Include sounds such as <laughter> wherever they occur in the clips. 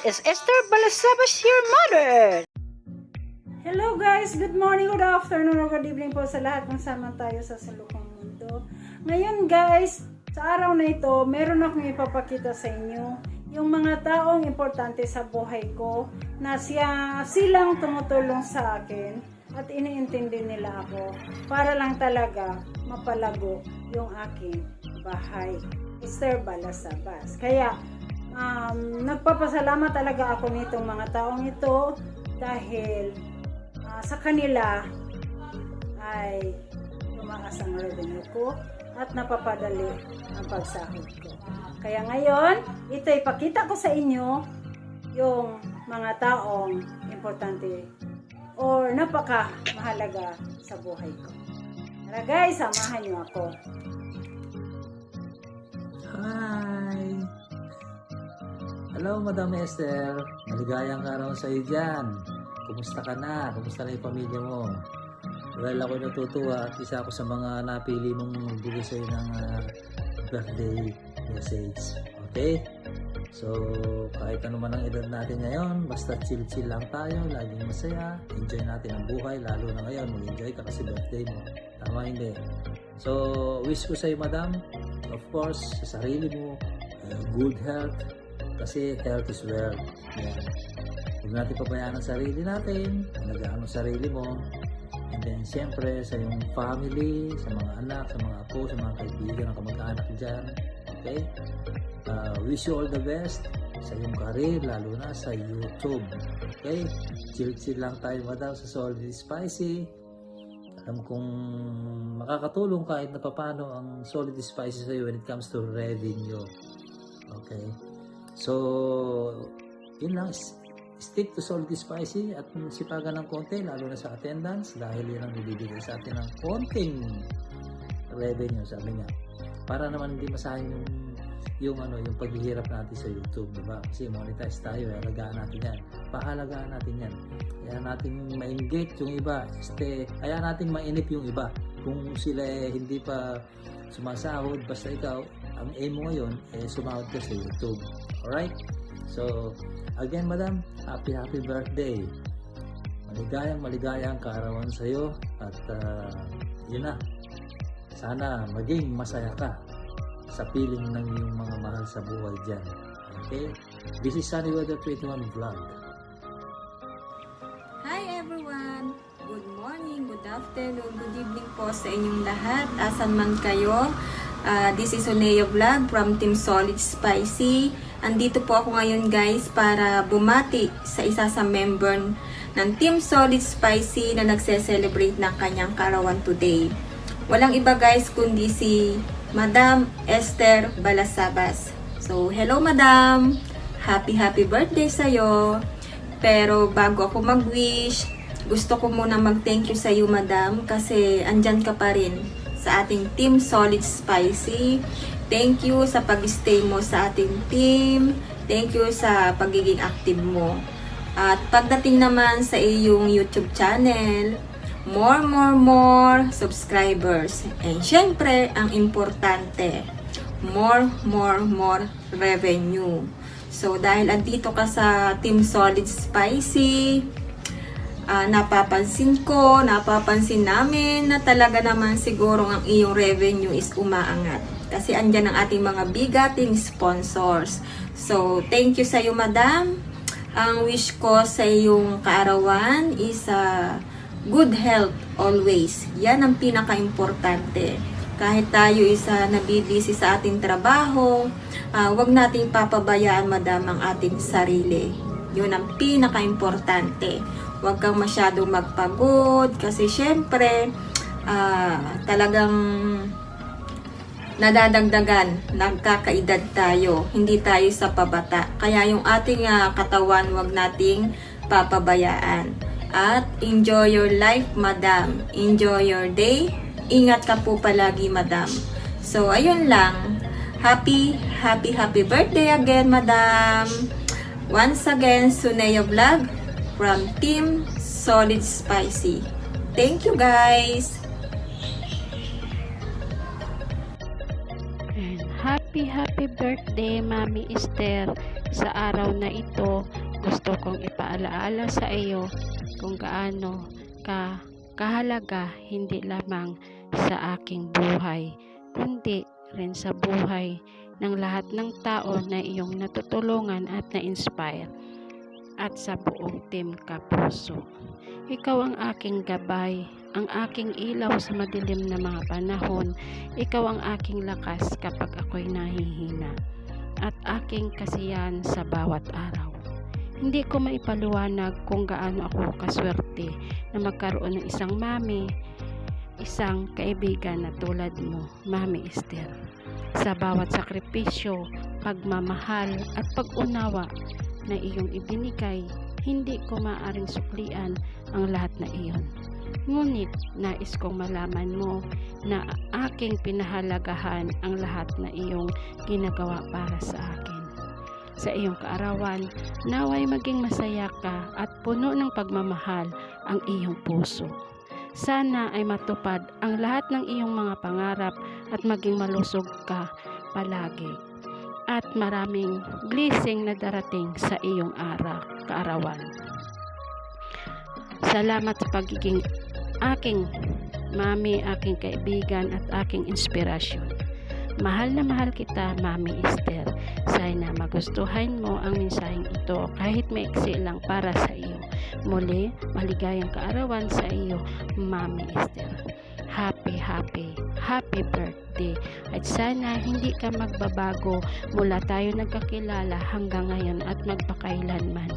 Is Esther Balasabas, your mother. Hello guys! Good morning, good afternoon, or good evening po sa lahat kung saan tayo sa salukong mundo. Ngayon guys, sa araw na ito, meron akong ipapakita sa inyo yung mga taong importante sa buhay ko na siya, silang tumutulong sa akin at iniintindi nila ako para lang talaga mapalago yung aking bahay. Esther Balasabas. Kaya, um, nagpapasalamat talaga ako nitong mga taong ito dahil ah, sa kanila ay tumaas ang revenue ko at napapadali ang pagsahod ko. Kaya ngayon, ito ipakita ko sa inyo yung mga taong importante or napaka mahalaga sa buhay ko. Tara guys, samahan niyo ako. Hi! Hello, Madam Esther. Maligayang araw sa iyo dyan. Kumusta ka na? Kumusta na yung pamilya mo? Well, ako natutuwa at isa ako sa mga napili mong magbigay sa'yo ng ah, birthday message. Okay? So, kahit ano man ang edad natin ngayon, basta chill-chill lang tayo, laging masaya, enjoy natin ang buhay, lalo na ngayon, mag-enjoy ka kasi birthday mo. Tama hindi? So, wish ko sa'yo, madam, of course, sa sarili mo, uh, good health, kasi health is wealth. Yan. Huwag natin pabayaan ang sarili natin, alagaan ang sarili mo, and then, siyempre, sa iyong family, sa mga anak, sa mga apo, sa mga kaibigan, ang kamag-anak dyan, okay? Uh, wish you all the best sa iyong career, lalo na sa YouTube. Okay? Chill-chill lang tayo, madam, sa Solid Spicy. Alam kong makakatulong kahit na papano ang Solid Spicy sa iyo when it comes to revenue. Okay? So, yun lang. Stick to Solid Spicy at sipagan ng konti, lalo na sa attendance, dahil yun ang bibigay sa atin ng konting revenue, sabi nga. Para naman hindi masahin yung yung ano yung paghihirap natin sa YouTube, di ba? Kasi monetize tayo, eh, alagaan natin yan. Pahalagaan natin yan. Kaya natin ma-engage yung iba. Este, kaya natin mainip yung iba. Kung sila eh, hindi pa sumasahod, basta ikaw, ang aim mo ngayon, eh, sumahod ka sa YouTube. Alright? So, again, madam, happy, happy birthday. Maligayang, maligayang kaarawan sa iyo at ah, yun na. Sana maging masaya ka sa piling ng iyong mga mahal sa buhay dyan. Okay? This is Sunny Weather 21 Vlog. Hi everyone! Good morning, good afternoon, good evening po sa inyong lahat. Asan man kayo. Ah, this is Onea Vlog from Team Solid Spicy. Andito po ako ngayon guys para bumati sa isa sa member ng Team Solid Spicy na nagse-celebrate ng kanyang karawan today. Walang iba guys kundi si Madam Esther Balasabas. So, hello Madam! Happy happy birthday sa'yo! Pero bago ako mag-wish, gusto ko muna mag-thank you sa iyo, madam, kasi andyan ka pa rin sa ating Team Solid Spicy. Thank you sa pag-stay mo sa ating team. Thank you sa pagiging active mo. At pagdating naman sa iyong YouTube channel, more, more, more subscribers. And syempre, ang importante, more, more, more revenue. So, dahil andito ka sa Team Solid Spicy, ah, napapansin ko, napapansin namin na talaga naman siguro ang iyong revenue is umaangat. Kasi andyan ang ating mga bigating sponsors. So, thank you sa iyo, madam. Ang wish ko sa iyong kaarawan is ah, good health always. Yan ang pinaka-importante. Kahit tayo isa nabibisi sa ating trabaho, ah, wag nating papabayaan madam ang ating sarili. Yun ang pinaka-importante. Huwag kang masyadong magpagod kasi syempre ah, talagang nadadagdagan, nagkakaedad tayo, hindi tayo sa pabata. Kaya yung ating ah, katawan, wag nating papabayaan. At enjoy your life, madam. Enjoy your day. Ingat ka po palagi, madam. So, ayun lang. Happy, happy, happy birthday again, madam. Once again, Suneo Vlog from Team Solid Spicy. Thank you, guys. Happy, happy birthday, Mami Esther. Sa araw na ito, gusto kong ipaalaala sa iyo kung gaano ka kahalaga hindi lamang sa aking buhay, kundi rin sa buhay ng lahat ng tao na iyong natutulungan at na-inspire at sa buong team Kapuso. Ikaw ang aking gabay, ang aking ilaw sa madilim na mga panahon, ikaw ang aking lakas kapag ako'y nahihina, at aking kasiyahan sa bawat araw. Hindi ko maipaliwanag kung gaano ako kaswerte na magkaroon ng isang mami, isang kaibigan na tulad mo, Mami Esther. Sa bawat sakripisyo, pagmamahal at pag-unawa na iyong ibinigay, hindi ko maaring suklian ang lahat na iyon. Ngunit nais kong malaman mo na aking pinahalagahan ang lahat na iyong ginagawa para sa akin. Sa iyong kaarawan, naway maging masaya ka at puno ng pagmamahal ang iyong puso. Sana ay matupad ang lahat ng iyong mga pangarap at maging malusog ka palagi. At maraming blessing na darating sa iyong araw, kaarawan. Salamat sa pagiging aking mami, aking kaibigan at aking inspirasyon. Mahal na mahal kita, Mami Esther. Sana magustuhan mo ang mensaheng ito kahit maiksi lang para sa iyo. Muli, maligayang kaarawan sa iyo, Mami Esther. Happy, happy, happy birthday. At sana hindi ka magbabago mula tayo nagkakilala hanggang ngayon at magpakailanman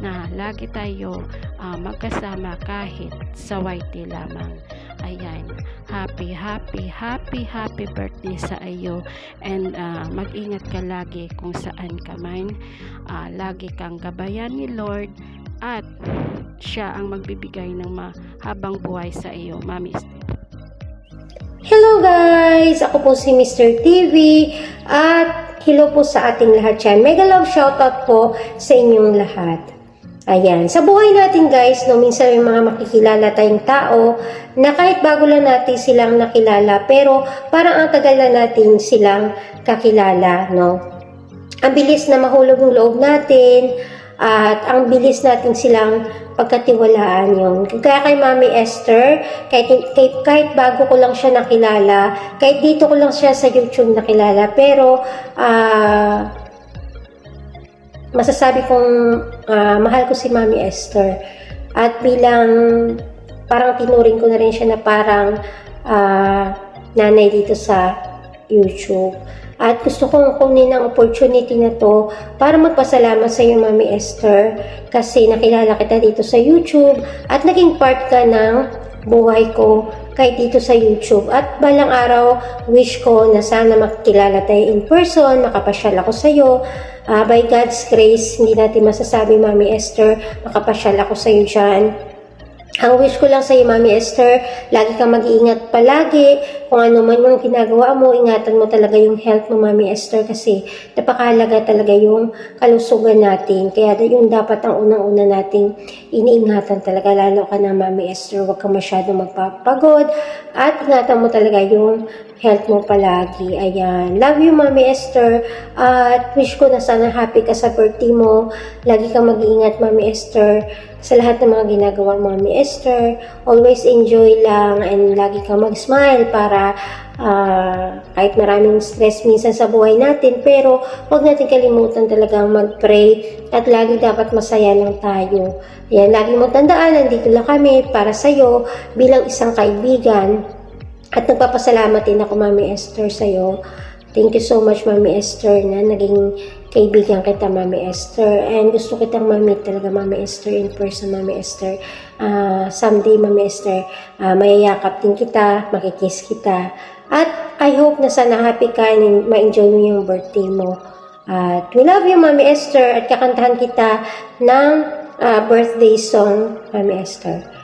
na lagi tayo ah, magkasama kahit sa YT lamang. Ayan, happy, happy, happy, happy birthday sa iyo and ah, mag-ingat ka lagi kung saan ka man. Ah, lagi kang gabayan ni Lord at siya ang magbibigay ng mahabang buhay sa iyo, Mami Esther. Guys! Ako po si Mr. TV at hello po sa ating lahat yan. Mega love shoutout po sa inyong lahat. Ayan. Sa buhay natin guys, no, minsan may mga makikilala tayong tao na kahit bago lang natin silang nakilala, pero parang ang tagal na natin silang kakilala, no? Ang bilis na mahulog ng loob natin at ang bilis natin silang pagkatiwalaan yun. Kaya kay Mami Esther, kahit, kahit, kahit bago ko lang siya nakilala, kahit dito ko lang siya sa YouTube nakilala, pero ah masasabi kong ah, mahal ko si Mami Esther. At bilang parang tinuring ko na rin siya na parang ah, nanay dito sa YouTube. At gusto kong kunin ang opportunity na to para magpasalamat sa iyo, Mami Esther, kasi nakilala kita dito sa YouTube at naging part ka ng buhay ko kahit dito sa YouTube. At balang araw, wish ko na sana makilala tayo in person, makapasyal ako sa iyo. Ah, by God's grace, hindi natin masasabi, Mami Esther, makapasyal ako sa iyo dyan. Ang wish ko lang sa iyo, Mami Esther, lagi kang mag-iingat palagi. Kung ano man yung ginagawa mo, ingatan mo talaga yung health mo, Mami Esther, kasi napakahalaga talaga yung kalusugan natin. Kaya yung dapat ang unang-una nating iniingatan talaga, lalo ka na, Mami Esther, huwag ka masyado magpapagod at ingatan mo talaga yung health mo palagi. Ayan. Love you, Mami Esther. At wish ko na sana happy ka sa birthday mo. Lagi kang mag-iingat, Mami Esther sa lahat ng mga ginagawa Mami Esther. Always enjoy lang and lagi kang mag-smile para ah, kahit maraming stress minsan sa buhay natin, pero huwag natin kalimutan talagang mag-pray at lagi dapat masaya lang tayo. Ayan, lagi mo tandaan, nandito lang kami para sa'yo bilang isang kaibigan. At nagpapasalamat din ako, Mami Esther, sa'yo. Thank you so much, Mami Esther, na naging kaibigan kita, Mami Esther. And gusto kitang mamit talaga, Mami Esther, in person, Mami Esther. Ah, someday, Mami Esther, ah, mayayakap din kita, makikiss kita. At I hope na sana happy ka and ma-enjoy mo yung birthday mo. At we love you, Mami Esther. At kakantahan kita ng ah, birthday song, Mami Esther.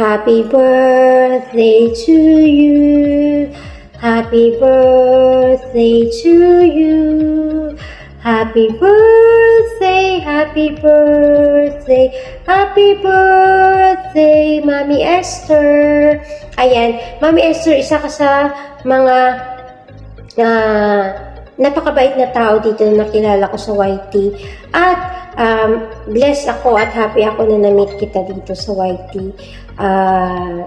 Happy birthday to you. Happy birthday to you. Happy birthday, happy birthday, happy birthday, Mami Esther. Ayan, Mami Esther, isa ka sa mga ah, napakabait na tao dito na nakilala ko sa YT. At um, blessed ako at happy ako na na-meet kita dito sa YT. Ah,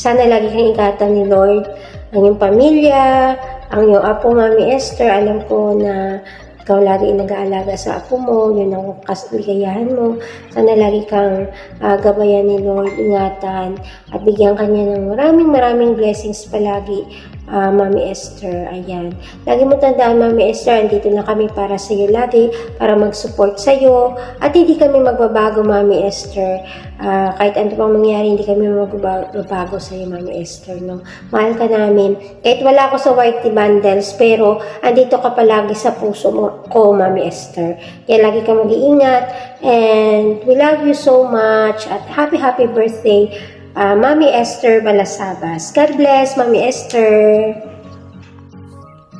sana lagi kang ingatan ni Lord, ang iyong pamilya, ang iyong apo, Mami Esther. Alam ko na ikaw lagi nag-aalaga sa apo mo, yun ang kasigayahan mo. Sana lagi kang ah, gabayan ni Lord, ingatan, at bigyan ka niya ng maraming maraming blessings palagi, ah, Mami Esther. Ayan. Lagi mo tandaan, Mami Esther, andito na kami para sa iyo lagi, para mag-support sa iyo, at hindi kami magbabago, Mami Esther. Ah, kahit ano pang mangyari, hindi kami magbabago sa iyo, Mami Esther. No? Mahal ka namin. Kahit wala ako sa Whitey Bundles, pero andito ka palagi sa puso mo, ko, Mami Esther. Kaya lagi ka mag-iingat. And we love you so much. At happy, happy birthday, ah, Mami Esther Balasabas. God bless, Mami Esther.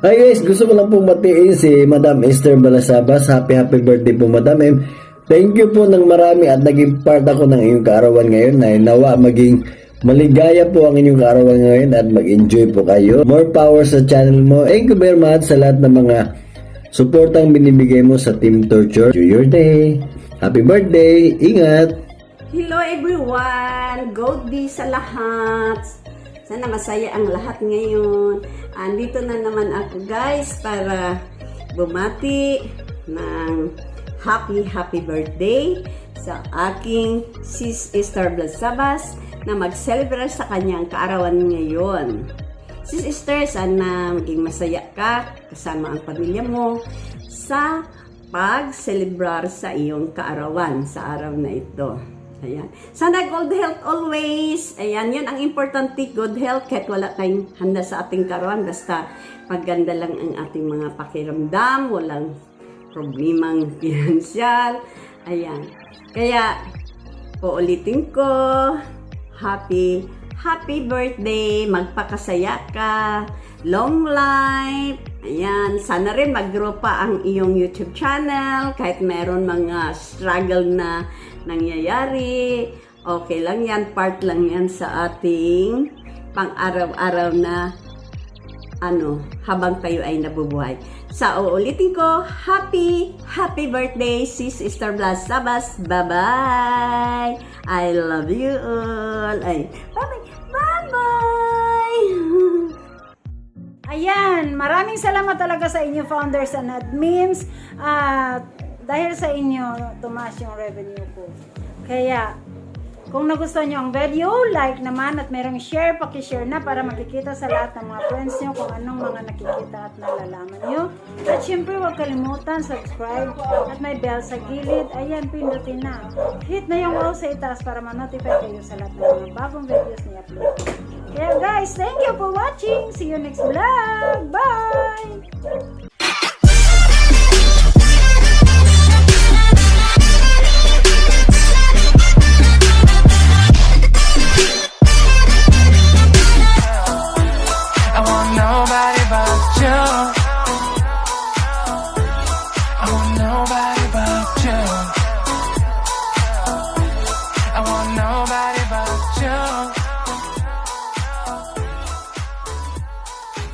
Hi guys, gusto ko lang pong matiin si Madam Esther Balasabas. Happy happy birthday po Madam M. Thank you po ng marami at naging part ako ng iyong kaarawan ngayon na nawa maging maligaya po ang inyong kaarawan ngayon at mag-enjoy po kayo. More power sa channel mo. Thank you very much sa lahat ng mga suportang binibigay mo sa Team Torture. Enjoy your day. Happy birthday. Ingat. Hello everyone! Gold day sa lahat! Sana masaya ang lahat ngayon. Andito na naman ako guys para bumati ng happy happy birthday sa aking sis Esther Blasabas na mag-celebrate sa kanyang kaarawan ngayon. Sis Esther, sana maging masaya ka kasama ang pamilya mo sa pag-celebrar sa iyong kaarawan sa araw na ito. Ayan. Sana good health always. Ayan, yun ang importante, good health. Kahit wala tayong handa sa ating kaarawan, basta maganda lang ang ating mga pakiramdam, walang problemang <laughs> pinansyal. Ayan. Kaya, uulitin ko, happy, happy birthday, magpakasaya ka, long life, ayan, sana rin mag-grow pa ang iyong YouTube channel, kahit meron mga struggle na nangyayari, okay lang yan, part lang yan sa ating pang-araw-araw na ano, habang tayo ay nabubuhay. Sa uulitin ko, happy, happy birthday, Sis Esther Blas Sabas. Bye-bye! I love you all. Ay, bye-bye! Bye-bye! <laughs> Ayan, maraming salamat talaga sa inyo founders and admins. At dahil sa inyo, tumaas yung revenue ko. Kaya, kung nagustuhan nyo ang video, like naman at merong share, pakishare na para makikita sa lahat ng mga friends nyo kung anong mga nakikita at nalalaman nyo. At syempre, huwag kalimutan, subscribe at may bell sa gilid. Ayan, pindutin na. Hit na yung all sa itaas para ma-notify kayo sa lahat ng mga bagong videos ni upload. Kaya guys, thank you for watching. See you next vlog. Bye!